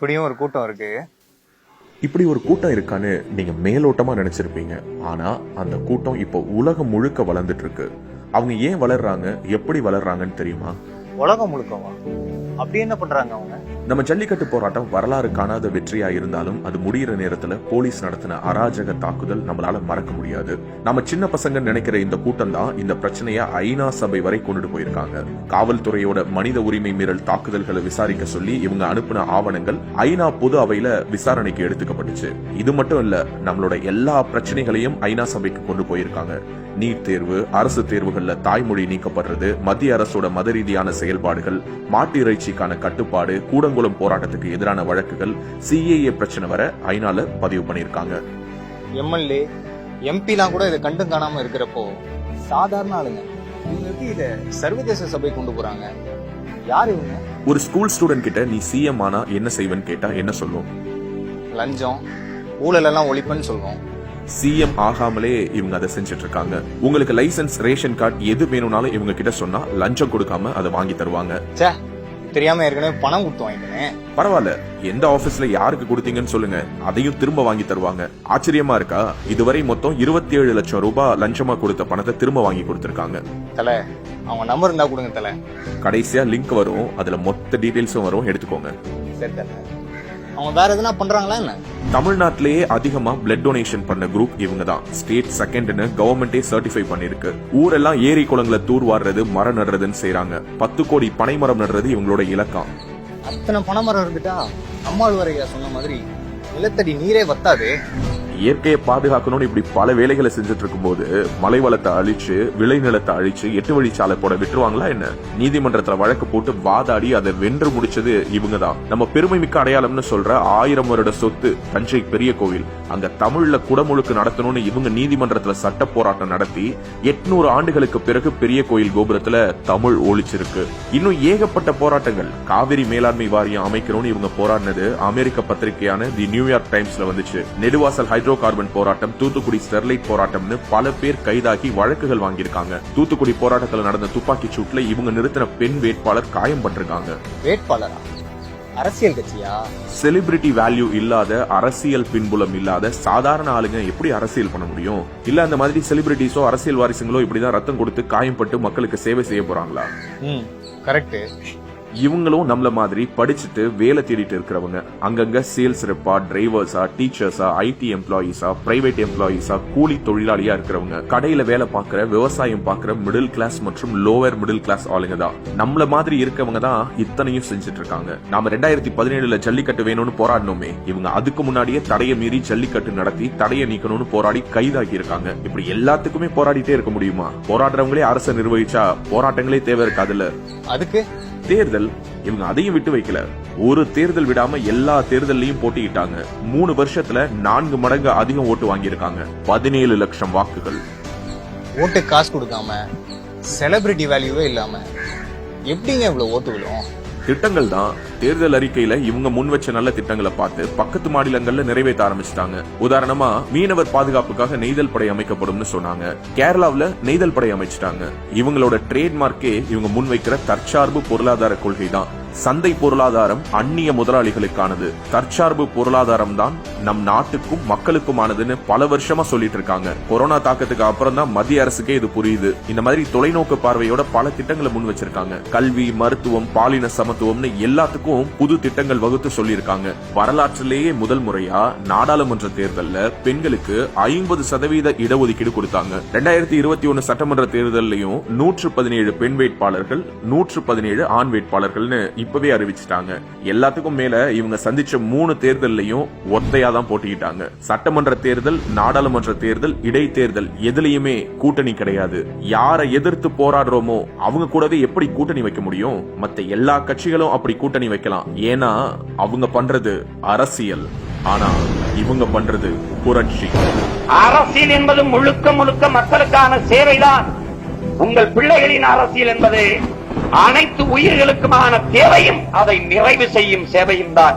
இப்படியும் ஒரு கூட்டம் இருக்கு. இப்படி ஒரு கூட்டம் இருக்கான்னு நீங்க மேலோட்டமா நினைச்சிருப்பீங்க. ஆனா அந்த கூட்டம் இப்போ உலகம் முழுக்க வளர்ந்துட்டு இருக்கு. அவங்க ஏன் வளர்றாங்க? எப்படி வளர்றாங்கன்னு தெரியுமா? உலகம் முழுக்கவா? அப்படி என்ன பண்றாங்க அவங்க? நம்ம ஜல்லிக்கட்டு போராட்டம் வரலாறு காணாத வெற்றியா இருந்தாலும் அது முடியிற நேரத்துல போலீஸ் நடத்தின அராஜக தாக்குதல் நம்மளால மறக்க முடியாது. நம்ம சின்ன பசங்க நினைக்கிற இந்த கூட்டம் தான் இந்த பிரச்சனைய ஐநா சபை வரை கொண்டுட்டு போயிருக்காங்க. காவல்துறையோட மனித உரிமை மீறல் தாக்குதல்களை விசாரிக்க சொல்லி இவங்க அனுப்பின ஆவணங்கள் ஐநா பொது அவையில விசாரணைக்கு எடுத்துக்கப்பட்டுச்சு. இது மட்டும் இல்ல நம்மளோட எல்லா பிரச்சனைகளையும் ஐநா சபைக்கு கொண்டு போயிருக்காங்க. நீட் தேர்வு அரசு தேர்வுகள்ல தாய்மொழி நீக்கப்படுறது மத்திய அரசோட மத ரீதியான செயல்பாடுகள் மாட்டு இறைச்சிக்கான கட்டுப்பாடு கூடங்குளம் போராட்டத்துக்கு எதிரான வழக்குகள் சிஏஏ பிரச்சனை வர ஐநால பதிவு பண்ணியிருக்காங்க. எம்எல்ஏ எம்பிலாம் கூட இதை கண்டும் காணாம இருக்கிறப்போ சாதாரண ஆளுங்க. இவங்க எப்படி இதை சர்வதேச சபை கொண்டு போறாங்க? யார் இவங்க? ஒரு ஸ்கூல் ஸ்டூடெண்ட் கிட்ட நீ சிஎம் ஆனா என்ன செய்வேன்னு கேட்டா என்ன சொல்லும்? லஞ்சம் ஊழல் எல்லாம் ஒழிப்புன்னு சொல்லுவோம் சிஎம் ஆகாமலே இவங்க அதை செஞ்சுட்டு இருக்காங்க உங்களுக்கு லைசென்ஸ் ரேஷன் கார்டு எது வேணும்னாலும் இவங்க கிட்ட சொன்னா லஞ்சம் கொடுக்காம அதை வாங்கி தருவாங்க. தெரியாம ஏற்கனவே பணம் கொடுத்து வாங்கிட்டேன். பரவாயில்ல எந்த ஆபீஸ்ல யாருக்கு கொடுத்தீங்கன்னு சொல்லுங்க அதையும் திரும்ப வாங்கி தருவாங்க. ஆச்சரியமா இருக்கா? இதுவரை மொத்தம் இருபத்தி ஏழு லட்சம் ரூபாய் லஞ்சமா கொடுத்த பணத்தை திரும்ப வாங்கி கொடுத்திருக்காங்க. தல அவங்க நம்பர் இருந்தா கொடுங்க தல. கடைசியா லிங்க் வரும் அதுல மொத்த டீடைல்ஸும் வரும் எடுத்துக்கோங்க. சரி தல. அவங்க வேற எதுனா பண்றாங்களா என்ன? தமிழ்நாட்டிலேயே அதிகமா பிளட் டொனேஷன் பண்ண குரூப் இவங்க தான் ஸ்டேட் செகண்ட்னு கவர்மெண்டே சர்டிஃபை பண்ணிருக்கு ஊரெல்லாம் ஏரி குளங்களை தூர்வாடுறது மரம் நடுறதுன்னு செய்றாங்க. பத்து கோடி பனை மரம் நடுறது இவங்களோட இலக்கம். அத்தனை பனைமரம் இருந்துட்டா? அம்மாள் வரையா சொன்ன மாதிரி நிலத்தடி நீரே வத்தாது இயற்கையை பாதுகாக்கணும்னு இப்படி பல வேலைகளை செஞ்சுட்டு இருக்கும்போது மலை வளத்தை அழிச்சு விளைநிலத்தை அழிச்சு எட்டு வழிச்சாலை போட விட்டுருவாங்களா என்ன? நீதிமன்றத்துல வழக்கு போட்டு வாதாடி அதை வென்று முடிச்சது இவங்க தான் நம்ம பெருமை மிக்க அடையாளம்னு சொல்ற ஆயிரம் வருட சொத்து தஞ்சை பெரிய கோவில் அங்க தமிழ்ல குடமுழுக்கு நடத்தணும்னு இவங்க நீதிமன்றத்துல சட்ட போராட்டம் நடத்தி எட்நூறு ஆண்டுகளுக்கு பிறகு பெரிய கோயில் கோபுரத்துல தமிழ் ஒழிச்சிருக்கு. இன்னும் ஏகப்பட்ட போராட்டங்கள் காவிரி மேலாண்மை வாரியம் அமைக்கணும்னு இவங்க போராடினது அமெரிக்க பத்திரிகையான தி நியூயார்க் டைம்ஸ்ல வந்துச்சு. நெடுவாசல் ஹைட்ரோ கார்பன் போராட்டம் தூத்துக்குடி ஸ்டெர்லைட் போராட்டம்னு பல பேர் கைதாகி வழக்குகள் வாங்கியிருக்காங்க. தூத்துக்குடி போராட்டத்தில் நடந்த துப்பாக்கி சூட்ல இவங்க நிறுத்தின பெண் வேட்பாளர் காயம் பட்டிருக்காங்க. வேட்பாளரா? அரசியல் கட்சியா? செலிபிரிட்டி வேல்யூ இல்லாத அரசியல் பின்புலம் இல்லாத சாதாரண ஆளுங்க எப்படி அரசியல் பண்ண முடியும்? இல்ல அந்த மாதிரி செலிபிரிட்டிஸோ அரசியல் வாரிசுங்களோ இப்படிதான் ரத்தம் கொடுத்து காயம்பட்டு மக்களுக்கு சேவை செய்ய போறாங்களா? கரெக்ட் இவங்களும் நம்மள மாதிரி படிச்சுட்டு வேலை தேடிட்டு இருக்கிறவங்க. அங்கங்க சேல்ஸ் ரெப்பா டிரைவர்ஸா டீச்சர்ஸா ஐடி எம்ப்ளாயிஸா பிரைவேட் எம்ப்ளாயீஸா கூலி தொழிலாளியா இருக்கிறவங்க. கடையில வேலை பார்க்கிற விவசாயம் பார்க்குற மிடில் கிளாஸ் மற்றும் லோவர் மிடில் கிளாஸ் ஆளுங்க தான். நம்மள மாதிரி இருக்கவங்க தான் இத்தனையும் செஞ்சுட்டு இருக்காங்க நாம ரெண்டாயிரத்தி பதினேழுல ஜல்லிக்கட்டு வேணும்னு போராடணுமே இவங்க அதுக்கு முன்னாடியே தடையை மீறி ஜல்லிக்கட்டு நடத்தி தடையை நீக்கணும்னு போராடி கைதாகி இருக்காங்க இப்படி எல்லாத்துக்குமே போராடிட்டே இருக்க முடியுமா? போராடுறவங்களே அரசை நிர்வகிச்சா போராட்டங்களே தேவை இருக்காதுல்ல? அதுக்கு தேர்தல் இவங்க அதையும் விட்டு வைக்கல. ஒரு தேர்தல் விடாம எல்லா தேர்தல்லையும் போட்டியிட்டாங்க. மூணு வருஷத்துல நான்கு மடங்கு அதிகம் ஓட்டு வாங்கியிருக்காங்க. பதினேழு லட்சம் வாக்குகள். ஓட்டு காசு கொடுக்காம செலிபிரிட்டி வேல்யூவே இல்லாம எப்படிங்க இவ்வளவு ஓட்டு விழும்? திட்டங்கள் தான் தேர்தல் அறிக்கையில இவங்க முன் வச்ச நல்ல திட்டங்களை பார்த்து பக்கத்து மாநிலங்கள்ல நிறைவேற்ற ஆரம்பிச்சிட்டாங்க. உதாரணமா மீனவர் பாதுகாப்புக்காக நெய்தல் படை அமைக்கப்படும்னு சொன்னாங்க. கேரளாவில நெய்தல் படை அமைச்சிட்டாங்க. இவங்களோட ட்ரேட்மார்க்கே இவங்க முன்வைக்கிற தற்சார்பு பொருளாதார கொள்கை தான் சந்தை பொருளாதாரம் அந்நிய முதலாளிகளுக்கானது. தற்சார்பு பொருளாதாரம் தான் நம் நாட்டுக்கும் மக்களுக்குமானதுன்னு பல வருஷமா சொல்லிட்டு இருக்காங்க. கொரோனா தாக்கத்துக்கு அப்புறம் தான் மத்திய அரசுக்கே இது புரியுது. இந்த மாதிரி தொலைநோக்கு பார்வையோட பல திட்டங்களை முன் வச்சிருக்காங்க. கல்வி மருத்துவம் பாலின சமத்துவம்னு எல்லாத்துக்கும் புது திட்டங்கள் வகுத்து சொல்லியிருக்காங்க. வரலாற்றிலேயே முதல் முறையா நாடாளுமன்ற தேர்தல்ல பெண்களுக்கு ஐம்பது சதவீத இடஒதுக்கீடு கொடுத்தாங்க. ரெண்டாயிரத்தி இருபத்தி ஒன்னு சட்டமன்ற தேர்தலையும் நூற்று பதினேழு பெண் வேட்பாளர்கள் நூற்று பதினேழு ஆண் வேட்பாளர்கள்னு இப்பவே அறிவிச்சிட்டாங்க. எல்லாத்துக்கும் மேல இவங்க சந்திச்ச மூணு தேர்தல்லையும் ஒத்தையா தான் போட்டிக்கிட்டாங்க சட்டமன்ற தேர்தல் நாடாளுமன்ற தேர்தல் இடைத்தேர்தல் எதுலயுமே கூட்டணி கிடையாது. யாரை எதிர்த்து போராடுறோமோ அவங்க கூடவே எப்படி கூட்டணி வைக்க முடியும்? மத்த எல்லா கட்சிகளும் அப்படி கூட்டணி வைக்கலாம். ஏன்னா அவங்க பண்றது அரசியல். ஆனா இவங்க பண்றது புரட்சி. அரசியல் என்பது முழுக்க முழுக்க மக்களுக்கான சேவைதான். உங்கள் பிள்ளைகளின் அரசியல் என்பது அனைத்து உயிர்களுக்குமான தேவையும் அதை நிறைவு செய்யும் சேவையும் தான்.